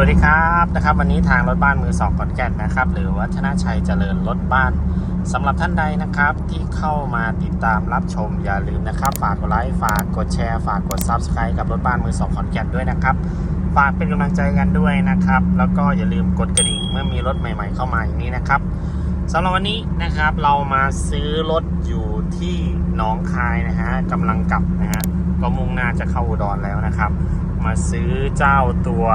วัสดีครับนะครับวันนี้ทางรถบ้านมือสองขอนแก่นนะครับ หรือวัฒนชัยเจริญรถบ้านสำหรับท่านใดนะครับ ที่เข้ามาติดตามรับชมอย่าลืมนะครับ ฝากกดไลค์ฝากกดแชร์ฝากกด Subscribe กับรถบ้านมือสองขอนแก่นด้วยนะครับฝากเป็นกำลังใจกันด้วยนะครับ แล้วก็อย่าลืมกดกระดิ่งเมื่อมีรถใหม่ ๆ เข้ามาอย่างนี้นะครับ สำหรับวันนี้นะครับเรามาซื้อรถอยู่ที่หนองคายนะฮะกำลังกลับนะฮะก็มุ่งหน้าจะเข้าอุดรแล้วนะครับ มาซื้อเจ้าตัว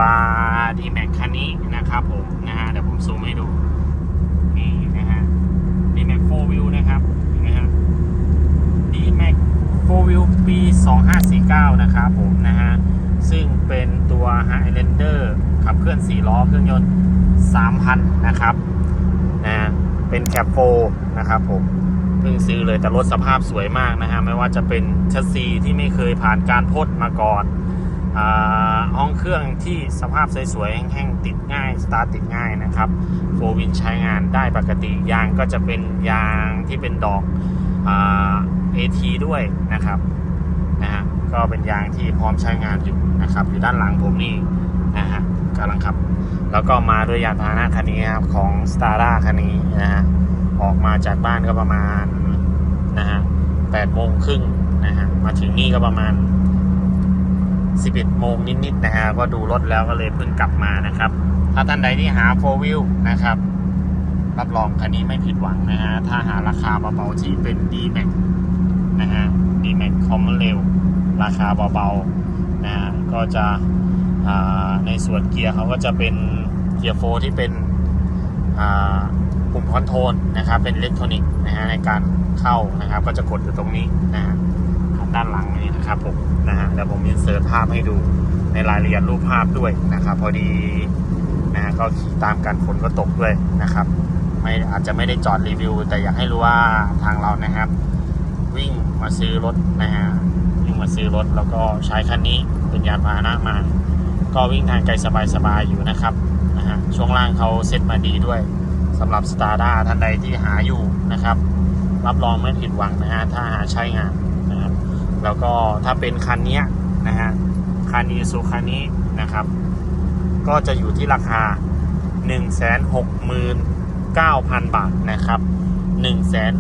d m a x คันนี้นะครับผมนะฮะเดี๋ยวผมซูมให้ดูนี่นะฮะ d m a x 4 Wheel นะครับเห็นไหมฮะ d m a x 4 Wheel ปี 2549 นะครับผมนะฮะซึ่งเป็นตัว Highlander ขับเคลื่อน 4 ล้อเครื่องยนต์ 3,000 นะครับ เป็นแคปโฟนะครับผมเพิ่งซื้อเลยแต่รถสภาพสวยมากนะฮะไม่ว่าจะเป็นชัสซีที่ไม่เคยผ่านการพ่นมาก่อนอาห้องเครื่องที่สภาพสวยๆแห้งๆติดง่ายสตาร์ติดง่ายนะครับโฟวินใช้งานได้ปกติยางก็จะเป็นยางที่เป็นดอกเอทีด้วยนะครับนะฮะก็เป็นยางที่พร้อมใช้งานอยู่นะครับอยู่ด้านหลังผมนี่ กำลังขับ แล้วก็มาด้วยยานพาหนะคันนี้ครับของ s t a r a คันนี้นะฮะออกมาจากบ้านก็ประมาณนะฮะแปดโมงครึ่งนะฮะมาถึงนี่ก็ประมาณ11โมงนิดๆนะฮะก็ดูรถแล้วก็เลยเพิ่งกลับมานะครับ ถ้าท่านใดที่หาโฟวิลนะครับรับรองคันนี้ไม่ผิดหวังนะฮะ ถ้าหาราคาเบาๆที่เป็น d m a x นะฮะ d m a x คอมมอนเร็วราคาเบาๆนะฮะก็จะ ในส่วนเกียร์เขาก็จะเป็นเกียร์โฟที่เป็นปุ่มคอนโทรลนะครับเป็นอิเล็กทรอนิกส์นะฮะในการเข้านะครับก็จะกดอยู่ตรงนี้นะฮะด้านหลังนี้นะครับผมนะฮะเดี๋ยวผมอินเสิร์ตภาพให้ดูในรายละเอียดรูปภาพด้วยนะครับ พอดีนะฮะก็ขี่ตามกันฝนก็ตกด้วยนะครับไม่อาจจะไม่ได้จอดรีวิว แต่อยากให้รู้ว่าทางเรานะครับ วิ่งมาซื้อรถนะฮะวิ่งมาซื้อรถแล้วก็ใช้คันนี้เป็นยานพาหนะมา ก็วิ่งทางไกลสบายๆอยู่นะครับนะฮะช่วงล่างเขาเซ็ตมาดีด้วยสำหรับ s t a r d a ท่านใดที่หาอยู่นะครับ รับรองไม่ผิดหวังนะฮะถ้าหาใช้งานนะครับแล้วก็ถ้าเป็นคันนี้นะฮะคันอีซูคันนี้นะครับ ก็จะอยู่ที่ราคา 169,000 บาทนะครับ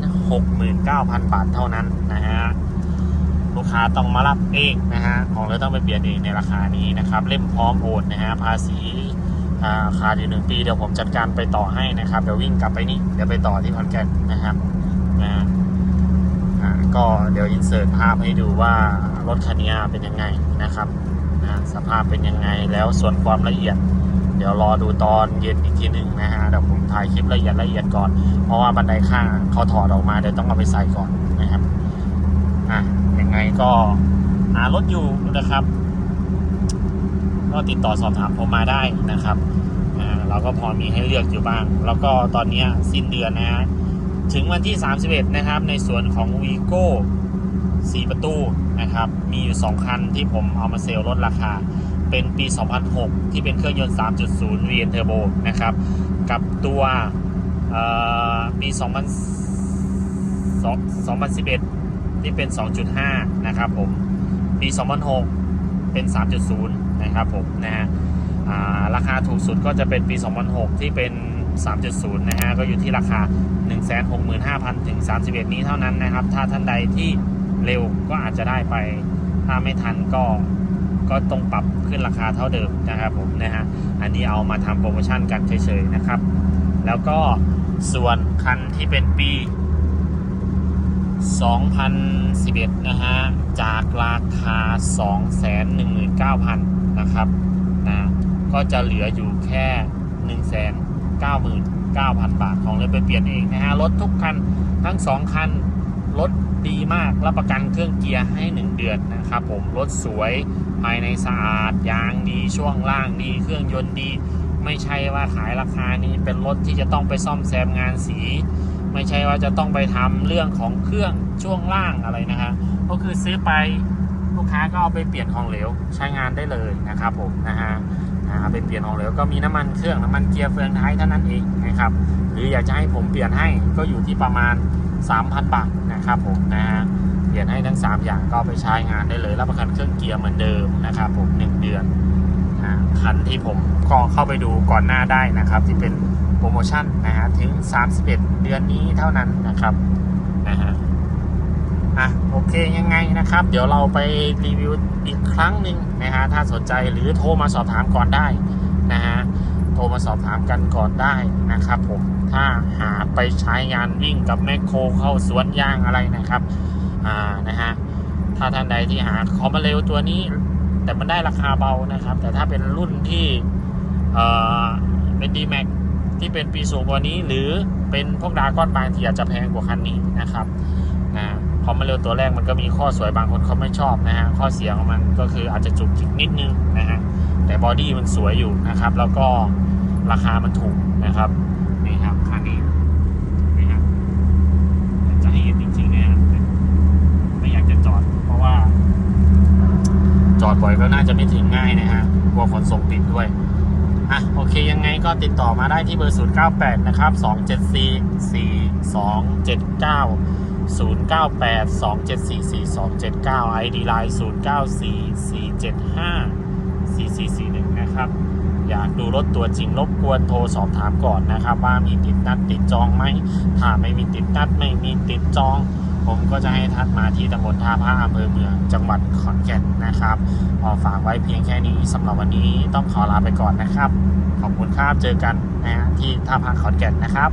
169,000 บาทเท่านั้นนะฮะ ลูกค้าต้องมารับเองนะฮะของเราต้องไปเปลี่ยนเองในราคานี้นะครับ เล่มพร้อมโอนนะฮะภาษีาขาดอยู่หนึ่งปีเดี๋ยวผมจัดการไปต่อให้นะครับเดี๋ยววิ่งกลับไปนี่เดี๋ยวไปต่อที่ขอนแก่นนะครับนะฮะก็เดี๋ยวอินเสิร์ตภาพให้ดูว่ารถคันนี้เป็นยังไงนะครับนะสภาพเป็นยังไงแล้วส่วนความละเอียด เดี๋ยวรอดูตอนเย็นอีกทีหนึ่งนะฮะเดี๋ยวผมถ่ายคลิปละเอียดละเอียดก่อน เพราะว่าบันไดข้างเขาถอดออกมาเดี๋ยวต้องเอาไปใส่ก่อนนะครับอะ ยังไงก็หารถอยู่นะครับ ก็ติดต่อสอบถามผมมาได้นะครับเราก็พอมีให้เลือกอยู่บ้าง แล้วก็ตอนนี้สิ้นเดือนนะฮะถึงวันที่ 31 นะครับ ในส่วนของ v ีโก้4ประตูนะครับ มีอยู่ 2 คันที่ผมเอามาเซลล์ลดราคา เป็นปี 2006 ที่เป็นเครื่องยนต์ 3.0 VN Turbo นะครับ กับตัวเอ่อปี 2000 2011 ที่เป็น 2.5 นะครับผม ปี 2006 เป็น 3.0 นะครับผมนะฮะอ่าราคาถูกสุดก็จะเป็นปี 2006 ที่เป็น 3.0 นะฮะ ก็อยู่ที่ราคา 165,000 ถึง 31 นี้เท่านั้นนะครับ ถ้าท่านใดที่เร็วก็อาจจะได้ไป ถ้าไม่ทันก็ก็ต้องปรับขึ้นราคาเท่าเดิมนะครับผมนะฮะ อันนี้เอามาทำโปรโมชั่นกันเฉยๆนะครับ แล้วก็ส่วนคันที่เป็นปี 2011 นะฮะ จากราคา 219,000 นะครับนะก็จะเหลืออยู่แค่ 199,000 บาท ของเลยไปเปลี่ยนเองนะฮะ รถทุกคัน ทั้ง 2 คัน รถดีมาก รับประกันเครื่องเกียร์ให้ 1 เดือนนะครับผม รถสวยภายในสะอาด ยางดี ช่วงล่างดี เครื่องยนต์ดี ไม่ใช่ว่าขายราคานี้เป็นรถที่จะต้องไปซ่อมแซมงานสี ไม่ใช่ว่าจะต้องไปทำเรื่องของเครื่องช่วงล่างอะไรนะฮะก็คือซื้อไปลูกค้าก็เอาไปเปลี่ยนของเหลวใช้งานได้เลยนะครับผมนะฮะเอาไปเปลี่ยนของเหลวก็มีน้ำมันเครื่องน้ำมันเกียร์เฟืองท้ายเท่านั้นเองนะครับหรืออยากจะให้ผมเปลี่ยนให้ก็อยู่ที่ประมาณ 3,000 บาทนะครับผมนะฮะเปลี่ยนให้ทั้ง 3 อย่างก็ไปใช้งานได้เลย รับประกันเครื่องเกียร์เหมือนเดิมนะครับผม1เดือนคันที่ผมก็เข้าไปดูก่อนหน้าได้นะครับที่เป็น โปรโมชั่นนะฮะถึง 31 เดือนนี้เท่านั้นนะครับนะฮะอะโอเคยังไงนะครับ เดี๋ยวเราไปรีวิวอีกครั้งหนึ่งนะฮะถ้าสนใจหรือโทรมาสอบถามก่อนได้นะฮะโทรมาสอบถามกันก่อนได้นะครับผมถ้าหาไปใช้งานวิ่งกับแมคโครเข้าสวนยางอะไรนะครับอ่านะฮะถ้าท่านใดที่หาคอมเร็วตัวนี้ แต่มันได้ราคาเบานะครับ แต่ถ้าเป็นรุ่นที่เอ่อเป็น d m a x ที่เป็นปีสูงกว่านี้ หรือเป็นพวกดาก้อนบางที่อาจจะแพงกว่าคันนี้นะครับนะคอมาเร็วตัวแรกมันก็มีข้อสวยบางคนเขาไม่ชอบนะฮะข้อเสียของมันก็คืออาจจะจุกจิกนิดนึงนะฮะแต่บอดี้มันสวยอยู่นะครับ แล้วก็ราคามันถูกนะครับนี่ครับคันนี้นี่ครับจะให้เห็นจริงๆนะฮะไม่อยากจะจอด เพราะว่า จอดบ่อยก็น่าจะไม่ถึงง่ายนะฮะกลัวขนส่งติดด้วย อะโอเคยังไงก็ติดต่อมาได้ที่เบอร์ 098 นะครับ 274 4279 098 274 4279 ID Line 094 475 4441 นะครับ อยากดูรถตัวจริงรบกวนโทรสอบถามก่อนนะครับ ว่ามีติดนัดติดจองไหมถ้าไม่มีติดนัดไม่มีติดจอง ผมก็จะให้ท่านมาที่ตำบลท่าพระอำเภอเมือง จังหวัดขอนแก่นนะครับขอฝากไว้เพียงแค่นี้สำหรับวันนี้ต้องขอลาไปก่อนนะครับ ขอบคุณครับเจอกันนะฮะที่ท่าพระขอนแก่นนะครับ